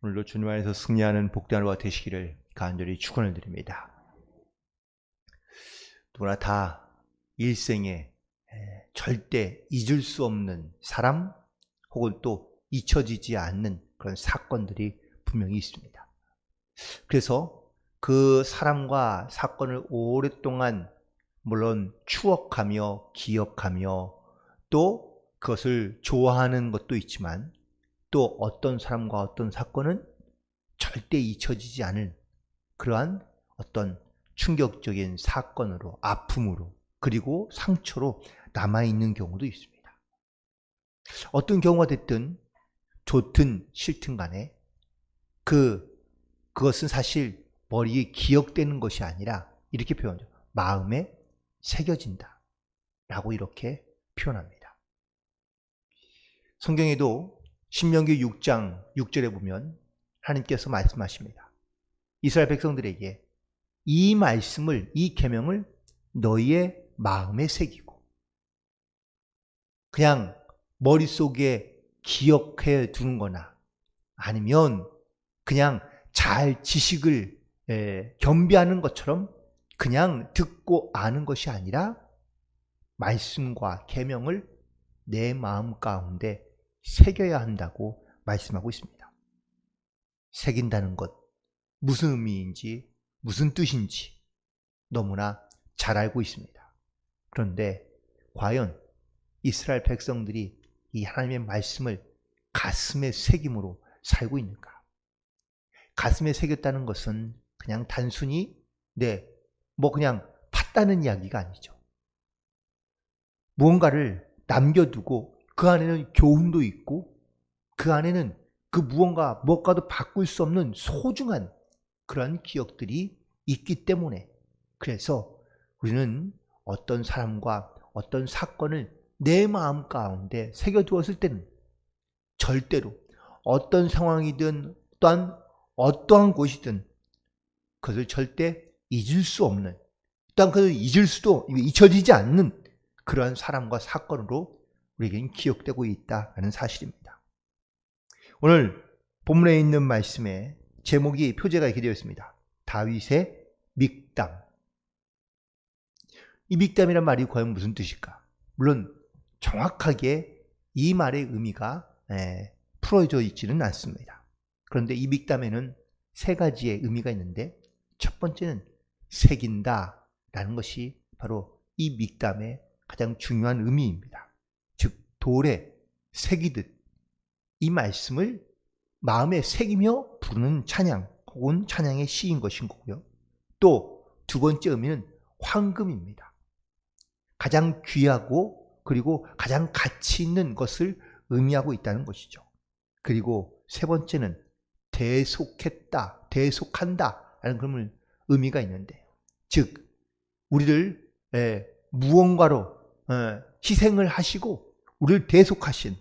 오늘도 주님 안에서 승리하는 복된 하루가 되시기를 간절히 축원을 드립니다. 누구나 다 일생에 에, 절대 잊을 수 없는 사람 혹은 또 잊혀지지 않는 그런 사건들이 분명히 있습니다. 그래서 그 사람과 사건을 오랫동안 물론 추억하며 기억하며 또 그것을 좋아하는 것도 있지만 또 어떤 사람과 어떤 사건은 절대 잊혀지지 않을 그러한 어떤 충격적인 사건으로 아픔으로 그리고 상처로 남아있는 경우도 있습니다. 어떤 경우가 됐든 좋든 싫든 간에 그 그것은 사실 머리에 기억되는 것이 아니라 이렇게 표현하죠. 마음에 새겨진다. 라고 이렇게 표현합니다. 성경에도 신명기 6장 6절에 보면 하나님께서 말씀하십니다. 이스라엘 백성들에게 이 말씀을 이 계명을 너희의 마음에 새기고 그냥 머릿속에 기억해 두는 거나 아니면 그냥 잘 지식을 에, 겸비하는 것처럼 그냥 듣고 아는 것이 아니라 말씀과 계명을 내 마음 가운데 새겨야 한다고 말씀하고 있습니다. 새긴다는 것 무슨 의미인지 무슨 뜻인지 너무나 잘 알고 있습니다. 그런데 과연 이스라엘 백성들이 이 하나님의 말씀을 가슴에 새김으로 살고 있는가? 가슴에 새겼다는 것은 그냥 단순히 네, 뭐 그냥 팠다는 이야기가 아니죠. 무언가를 남겨두고 그 안에는 교훈도 있고 그 안에는 그 무언가 무엇과도 바꿀 수 없는 소중한 그런 기억들이 있기 때문에 그래서 우리는 어떤 사람과 어떤 사건을 내 마음 가운데 새겨두었을 때는 절대로 어떤 상황이든 또한 어떠한 곳이든 그것을 절대 잊을 수 없는 또한 그것을 잊을 수도 잊혀지지 않는 그러한 사람과 사건으로 우리에게는 기억되고 있다는 사실입니다. 오늘 본문에 있는 말씀에 제목이 표제가 이렇게 되어 있습니다. 다윗의 믹담. 이 믹담이란 말이 과연 무슨 뜻일까? 물론 정확하게 이 말의 의미가 에, 풀어져 있지는 않습니다. 그런데 이 믹담에는 세 가지의 의미가 있는데 첫 번째는 새긴다라는 것이 바로 이 믹담의 가장 중요한 의미입니다. 즉 돌에 새기듯 이 말씀을 마음에 새기며 부르는 찬양 혹은 찬양의 시인 것인 거고요. 또 두 번째 의미는 황금입니다. 가장 귀하고 그리고 가장 가치 있는 것을 의미하고 있다는 것이죠. 그리고 세 번째는 대속했다, 대속한다 라는 그런 의미가 있는데 즉 우리를 에, 무언가로 에, 희생을 하시고 우리를 대속하신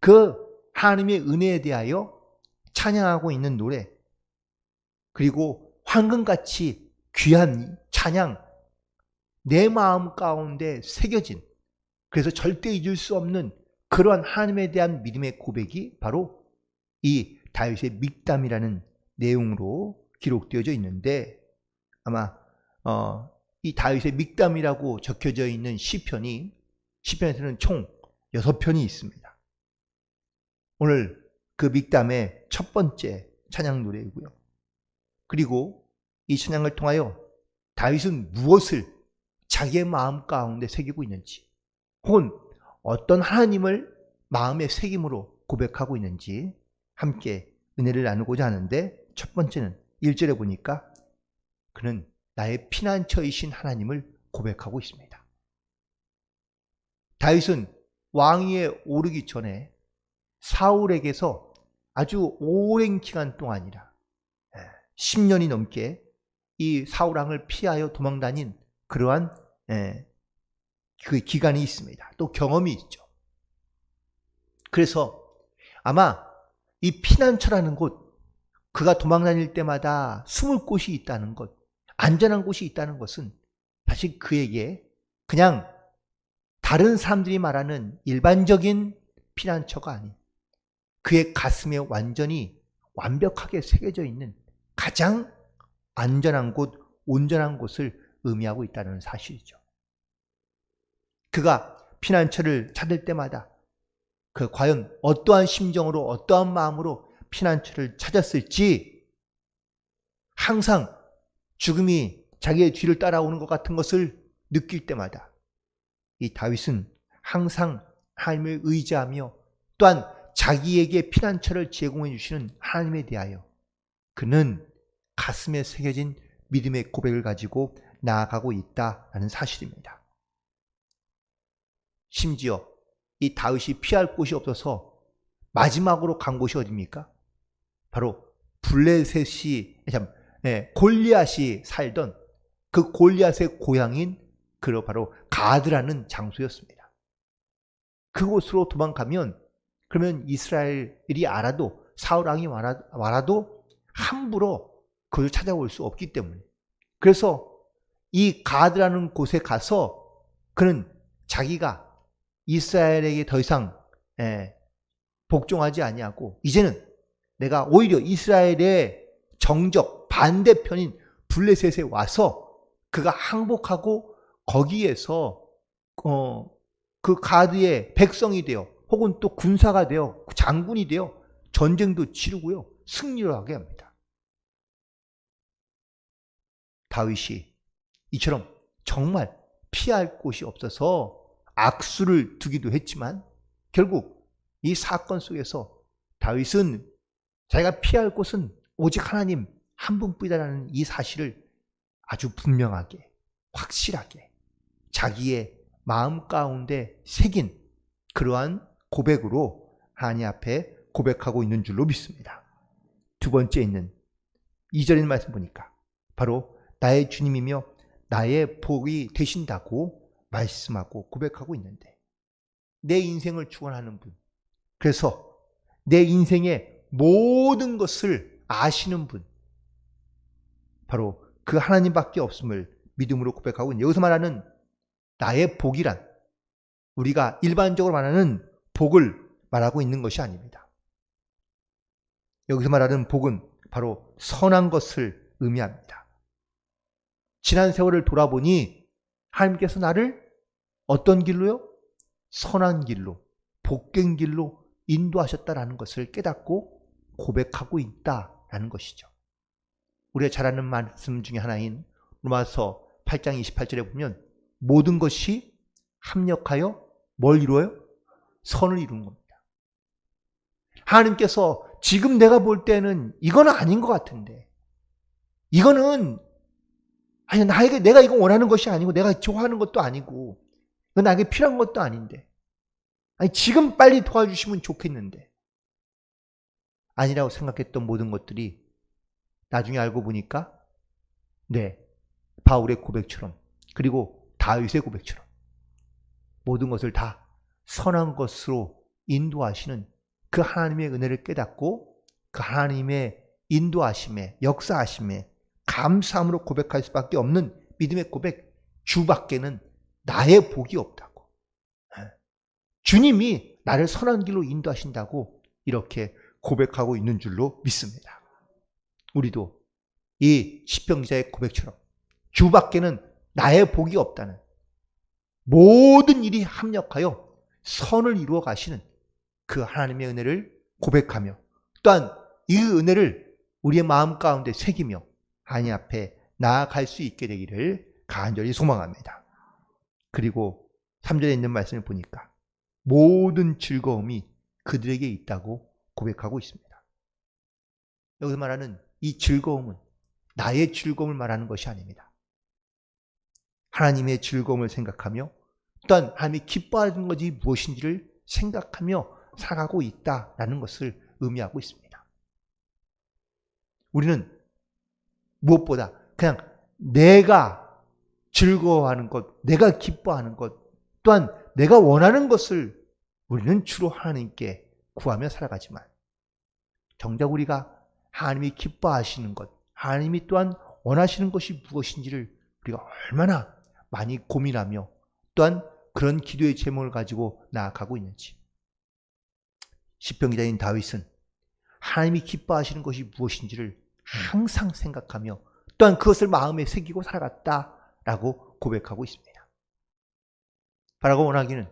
그 하나님의 은혜에 대하여 찬양하고 있는 노래 그리고 황금같이 귀한 찬양 내 마음 가운데 새겨진 그래서 절대 잊을 수 없는 그러한 하나님에 대한 믿음의 고백이 바로 이 다윗의 믹담이라는 내용으로 기록되어져 있는데 아마 어, 이 다윗의 믹담이라고 적혀져 있는 시편이 시편에서는 총 6편이 있습니다. 오늘 그 믹담의 첫 번째 찬양 노래이고요. 그리고 이 찬양을 통하여 다윗은 무엇을 자기의 마음 가운데 새기고 있는지 혹은 어떤 하나님을 마음의 새김으로 고백하고 있는지 함께 은혜를 나누고자 하는데 첫 번째는 1절에 보니까 그는 나의 피난처이신 하나님을 고백하고 있습니다. 다윗은 왕위에 오르기 전에 사울에게서 아주 오랜 기간 동안이라 10년이 넘게 이 사울왕을 피하여 도망다닌 그러한 그 기간이 있습니다. 또 경험이 있죠. 그래서 아마 이 피난처라는 곳, 그가 도망다닐 때마다 숨을 곳이 있다는 것, 안전한 곳이 있다는 것은 사실 그에게 그냥 다른 사람들이 말하는 일반적인 피난처가 아닌 그의 가슴에 완전히 완벽하게 새겨져 있는 가장 안전한 곳, 온전한 곳을 의미하고 있다는 사실이죠. 그가 피난처를 찾을 때마다 그 과연 어떠한 심정으로 어떠한 마음으로 피난처를 찾았을지 항상 죽음이 자기의 뒤를 따라오는 것 같은 것을 느낄 때마다 이 다윗은 항상 하나님을 의지하며 또한 자기에게 피난처를 제공해 주시는 하나님에 대하여 그는 가슴에 새겨진 믿음의 고백을 가지고 나아가고 있다라는 사실입니다. 심지어 이 다윗이 피할 곳이 없어서 마지막으로 간 곳이 어디입니까? 바로 블레셋이 참 예, 골리앗이 살던 그 골리앗의 고향인 그 바로 가드라는 장소였습니다. 그곳으로 도망가면 그러면 이스라엘이 알아도 사울 왕이 와라도 함부로 그를 찾아올 수 없기 때문에 그래서 이 가드라는 곳에 가서 그는 자기가 이스라엘에게 더 이상 예, 복종하지 아니하고 이제는 내가 오히려 이스라엘의 정적 반대편인 블레셋에 와서 그가 항복하고 거기에서 어, 그 가드의 백성이 되어 혹은 또 군사가 되어 장군이 되어 전쟁도 치르고요 승리를 하게 합니다. 다윗이 이처럼 정말 피할 곳이 없어서 악수를 두기도 했지만 결국 이 사건 속에서 다윗은 자기가 피할 곳은 오직 하나님 한 분뿐이다라는 이 사실을 아주 분명하게 확실하게 자기의 마음 가운데 새긴 그러한 고백으로 하나님 앞에 고백하고 있는 줄로 믿습니다. 두 번째 있는 2절의 말씀 보니까 바로 나의 주님이며 나의 복이 되신다고 말씀하고 고백하고 있는데 내 인생을 축원하는 분 그래서 내 인생의 모든 것을 아시는 분 바로 그 하나님밖에 없음을 믿음으로 고백하고 있는 여기서 말하는 나의 복이란 우리가 일반적으로 말하는 복을 말하고 있는 것이 아닙니다. 여기서 말하는 복은 바로 선한 것을 의미합니다. 지난 세월을 돌아보니 하나님께서 나를 어떤 길로요? 선한 길로, 복된 길로 인도하셨다라는 것을 깨닫고 고백하고 있다라는 것이죠. 우리가 잘 아는 말씀 중에 하나인 로마서 8장 28절에 보면 모든 것이 합력하여 뭘 이루어요? 선을 이루는 겁니다. 하나님께서 지금 내가 볼 때는 이거는 아닌 것 같은데 이거는 아니 나에게 내가 이거 원하는 것이 아니고 내가 좋아하는 것도 아니고 그건 나에게 필요한 것도 아닌데. 아니, 지금 빨리 도와주시면 좋겠는데. 아니라고 생각했던 모든 것들이 나중에 알고 보니까, 네, 바울의 고백처럼, 그리고 다윗의 고백처럼, 모든 것을 다 선한 것으로 인도하시는 그 하나님의 은혜를 깨닫고, 그 하나님의 인도하심에, 역사하심에, 감사함으로 고백할 수밖에 없는 믿음의 고백, 주밖에는 나의 복이 없다고. 예. 주님이 나를 선한 길로 인도하신다고 이렇게 고백하고 있는 줄로 믿습니다. 우리도 이 시병자의 고백처럼 주밖에는 나의 복이 없다는 모든 일이 합력하여 선을 이루어 가시는 그 하나님의 은혜를 고백하며 또한 이 은혜를 우리의 마음 가운데 새기며 하나님 앞에 나아갈 수 있게 되기를 간절히 소망합니다. 그리고 3절에 있는 말씀을 보니까 모든 즐거움이 그들에게 있다고 고백하고 있습니다. 여기서 말하는 이 즐거움은 나의 즐거움을 말하는 것이 아닙니다. 하나님의 즐거움을 생각하며 또한 하나님이 기뻐하는 것이 무엇인지를 생각하며 살아가고 있다라는 것을 의미하고 있습니다. 우리는 무엇보다 그냥 내가 즐거워하는 것, 내가 기뻐하는 것, 또한 내가 원하는 것을 우리는 주로 하나님께 구하며 살아가지만 정작 우리가 하나님이 기뻐하시는 것, 하나님이 또한 원하시는 것이 무엇인지를 우리가 얼마나 많이 고민하며 또한 그런 기도의 제목을 가지고 나아가고 있는지. 시편 기자인 다윗은 하나님이 기뻐하시는 것이 무엇인지를 항상 생각하며 또한 그것을 마음에 새기고 살아갔다라고 고백하고 있습니다. 바라고 원하기는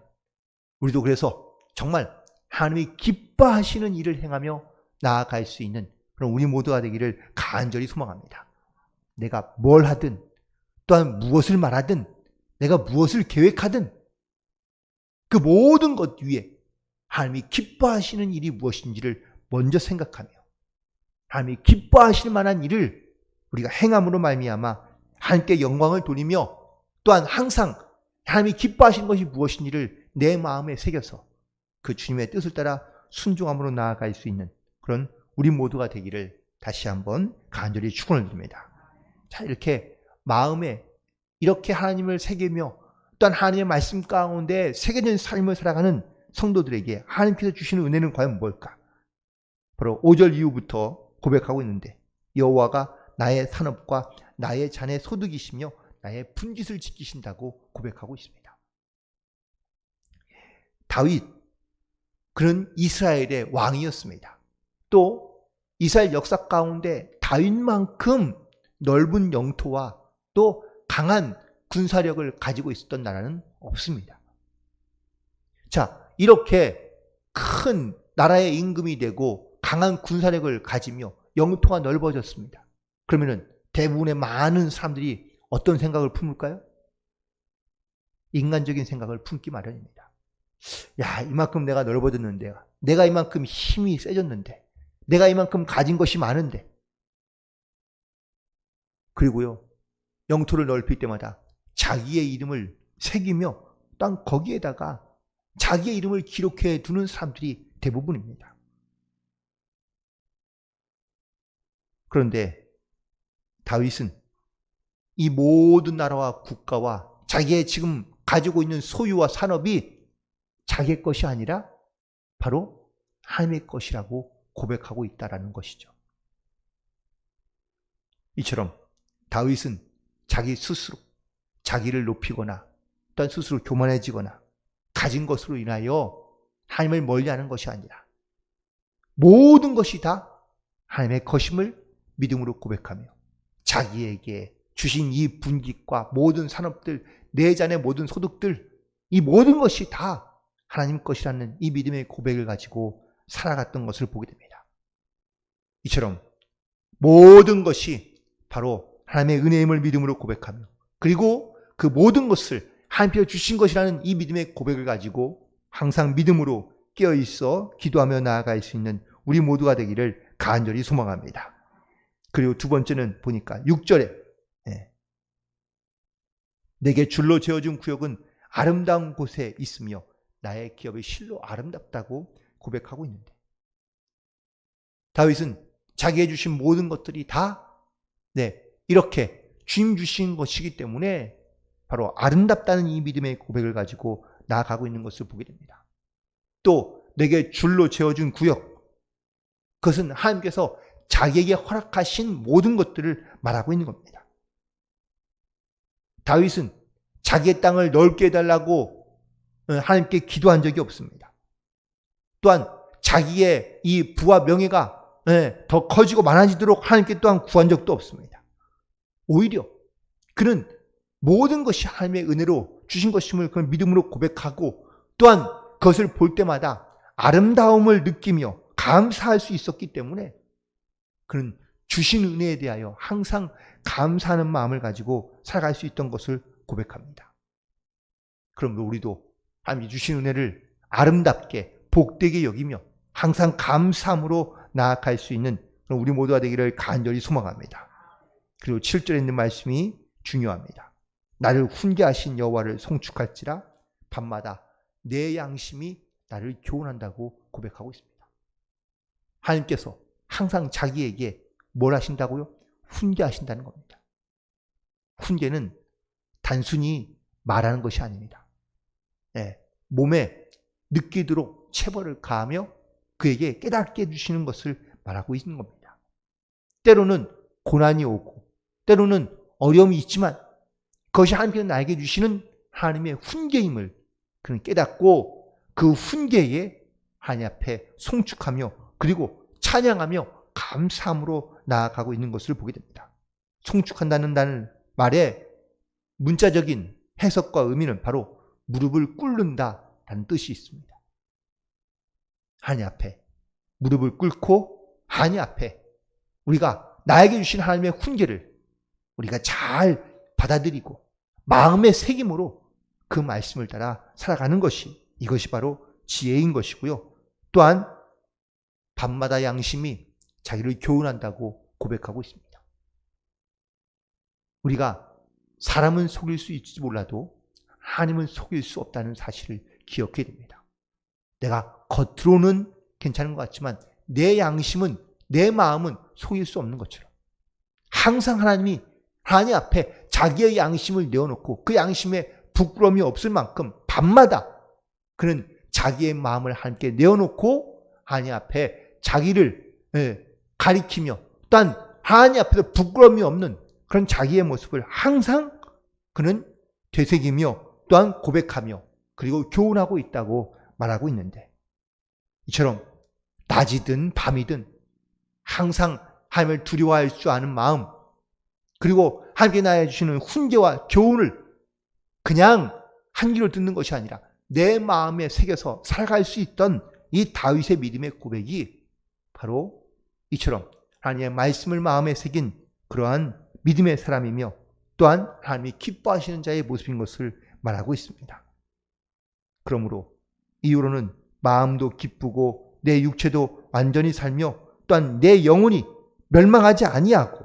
우리도 그래서 정말 하나님이 기뻐하시는 일을 행하며 나아갈 수 있는 그런 우리 모두가 되기를 간절히 소망합니다. 내가 뭘 하든 또한 무엇을 말하든 내가 무엇을 계획하든 그 모든 것 위에 하나님이 기뻐하시는 일이 무엇인지를 먼저 생각하며 하나님이 기뻐하실 만한 일을 우리가 행함으로 말미암아 하나님께 영광을 돌리며 또한 항상 하나님이 기뻐하시는 것이 무엇인지를 내 마음에 새겨서 그 주님의 뜻을 따라 순종함으로 나아갈 수 있는 그런 우리 모두가 되기를 다시 한번 간절히 축원을 드립니다. 자, 이렇게 마음에 이렇게 하나님을 새기며 또한 하나님의 말씀 가운데 새겨진 삶을 살아가는 성도들에게 하나님께서 주시는 은혜는 과연 뭘까? 바로 5절 이후부터 고백하고 있는데 여호와가 나의 산업과 나의 잔의 소득이시며 나의 분깃을 지키신다고 고백하고 있습니다. 다윗 그는 이스라엘의 왕이었습니다. 또 이스라엘 역사 가운데 다윗만큼 넓은 영토와 또 강한 군사력을 가지고 있었던 나라는 없습니다. 자, 이렇게 큰 나라의 임금이 되고 강한 군사력을 가지며 영토가 넓어졌습니다. 그러면은 대부분의 많은 사람들이 어떤 생각을 품을까요? 인간적인 생각을 품기 마련입니다. 야, 이만큼 내가 넓어졌는데, 내가 이만큼 힘이 세졌는데, 내가 이만큼 가진 것이 많은데, 그리고요, 영토를 넓힐 때마다 자기의 이름을 새기며 또 거기에다가 자기의 이름을 기록해 두는 사람들이 대부분입니다. 그런데 다윗은 이 모든 나라와 국가와 자기의 지금 가지고 있는 소유와 산업이 자기의 것이 아니라 바로 하나님의 것이라고 고백하고 있다라는 것이죠. 이처럼 다윗은 자기 스스로 자기를 높이거나 또한 스스로 교만해지거나 가진 것으로 인하여 하나님을 멀리하는 것이 아니라 모든 것이 다 하나님의 것임을 믿음으로 고백하며 자기에게 주신 이 분깃과 모든 산업들, 내 잔의 모든 소득들, 이 모든 것이 다 하나님 것이라는 이 믿음의 고백을 가지고 살아갔던 것을 보게 됩니다. 이처럼 모든 것이 바로 하나님의 은혜임을 믿음으로 고백하며 그리고 그 모든 것을 하나님께서 주신 것이라는 이 믿음의 고백을 가지고 항상 믿음으로 깨어 있어 기도하며 나아갈 수 있는 우리 모두가 되기를 간절히 소망합니다. 그리고 두 번째는 보니까 6절에 예. 내게 줄로 재어준 구역은 아름다운 곳에 있으며 나의 기업이 실로 아름답다고 고백하고 있는데 다윗은 자기의 주신 모든 것들이 다 네, 이렇게 주님 주신 것이기 때문에 바로 아름답다는 이 믿음의 고백을 가지고 나아가고 있는 것을 보게 됩니다. 또 내게 줄로 재어준 구역 그것은 하나님께서 자기에게 허락하신 모든 것들을 말하고 있는 겁니다. 다윗은 자기의 땅을 넓게 해달라고 어, 하나님께 기도한 적이 없습니다. 또한 자기의 이 부와 명예가 예, 더 커지고 많아지도록 하나님께 또한 구한 적도 없습니다. 오히려 그는 모든 것이 하나님의 은혜로 주신 것임을 그 믿음으로 고백하고 또한 그것을 볼 때마다 아름다움을 느끼며 감사할 수 있었기 때문에 그는 주신 은혜에 대하여 항상 감사하는 마음을 가지고 살아갈 수 있던 것을 고백합니다. 그럼 우리도 하나님이 주신 은혜를 아름답게 복되게 여기며 항상 감사함으로 나아갈 수 있는 우리 모두가 되기를 간절히 소망합니다. 그리고 7절에 있는 말씀이 중요합니다. 나를 훈계하신 여호와를 송축할지라 밤마다 내 양심이 나를 교훈한다고 고백하고 있습니다. 하나님께서 항상 자기에게 뭘 하신다고요? 훈계하신다는 겁니다. 훈계는 단순히 말하는 것이 아닙니다. 네, 몸에 느끼도록 체벌을 가하며 그에게 깨닫게 해주시는 것을 말하고 있는 겁니다. 때로는 고난이 오고, 때로는 어려움이 있지만, 그것이 하나님께서 나에게 주시는 하나님의 훈계임을 그는 깨닫고 그 훈계에 하나님 앞에 송축하며 그리고 찬양하며 감사함으로 나아가고 있는 것을 보게 됩니다. 송축한다는 다는 말의 문자적인 해석과 의미는 바로 무릎을 꿇는다라는 뜻이 있습니다. 하나님 앞에 무릎을 꿇고 하나님 앞에 우리가 나에게 주신 하나님의 훈계를 우리가 잘 받아들이고 마음의 새김으로 그 말씀을 따라 살아가는 것이 이것이 바로 지혜인 것이고요. 또한 밤마다 양심이 자기를 교훈한다고 고백하고 있습니다. 우리가 사람은 속일 수 있을지 몰라도 하나님은 속일 수 없다는 사실을 기억해야 됩니다. 내가 겉으로는 괜찮은 것 같지만 내 양심은 내 마음은 속일 수 없는 것처럼 항상 하나님이 하나님 앞에 자기의 양심을 내어놓고 그 양심에 부끄러움이 없을 만큼 밤마다 그는 자기의 마음을 함께 내어놓고 하나님 앞에 자기를 예, 가리키며 또한 하나님 앞에서 부끄러움이 없는 그런 자기의 모습을 항상 그는 되새기며 또한 고백하며 그리고 교훈하고 있다고 말하고 있는데 이처럼 낮이든 밤이든 항상 하나님을 두려워할 줄 아는 마음 그리고 하나님께 나에 주시는 훈계와 교훈을 그냥 한 귀로 듣는 것이 아니라 내 마음에 새겨서 살아갈 수 있던 이 다윗의 믿음의 고백이 바로 이처럼 하나님의 말씀을 마음에 새긴 그러한 믿음의 사람이며 또한 하나님이 기뻐하시는 자의 모습인 것을 말하고 있습니다. 그러므로 이후로는 마음도 기쁘고 내 육체도 완전히 살며 또한 내 영혼이 멸망하지 아니하고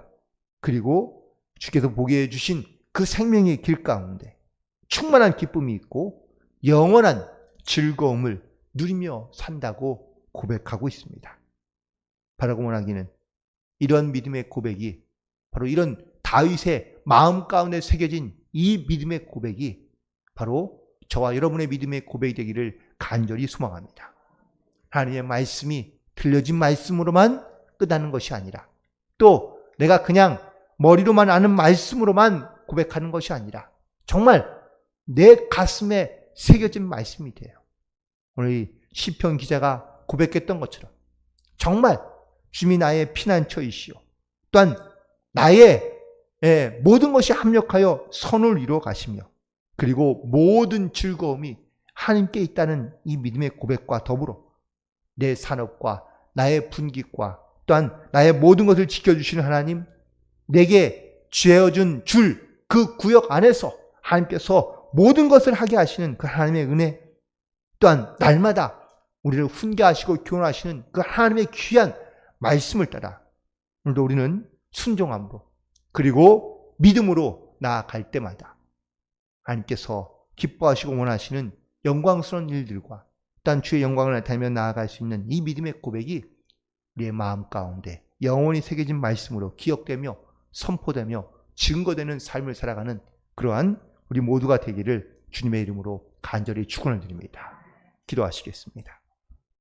그리고 주께서 보게 해주신 그 생명의 길 가운데 충만한 기쁨이 있고 영원한 즐거움을 누리며 산다고 고백하고 있습니다. 바라고 원하기는 이런 믿음의 고백이 바로 이런 다윗의 마음 가운데 새겨진 이 믿음의 고백이 바로 저와 여러분의 믿음의 고백이 되기를 간절히 소망합니다. 하나님의 말씀이 들려진 말씀으로만 끝나는 것이 아니라 또 내가 그냥 머리로만 아는 말씀으로만 고백하는 것이 아니라 정말 내 가슴에 새겨진 말씀이 돼요. 오늘 시편 기자가 고백했던 것처럼 정말 주님이 나의 피난처이시오. 또한 나의 예, 모든 것이 합력하여 선을 이루어 가시며 그리고 모든 즐거움이 하나님께 있다는 이 믿음의 고백과 더불어 내 산업과 나의 분깃과 또한 나의 모든 것을 지켜주시는 하나님, 내게 죄어준 줄 그 구역 안에서 하나님께서 모든 것을 하게 하시는 그 하나님의 은혜, 또한 날마다 우리를 훈계하시고 교훈하시는 그 하나님의 귀한 말씀을 따라 오늘도 우리는 순종함으로 그리고 믿음으로 나아갈 때마다 하나님께서 기뻐하시고 원하시는 영광스러운 일들과 또한 주의 영광을 나타내며 나아갈 수 있는 이 믿음의 고백이 우리의 마음 가운데 영원히 새겨진 말씀으로 기억되며 선포되며 증거되는 삶을 살아가는 그러한 우리 모두가 되기를 주님의 이름으로 간절히 축원을 드립니다. 기도하시겠습니다.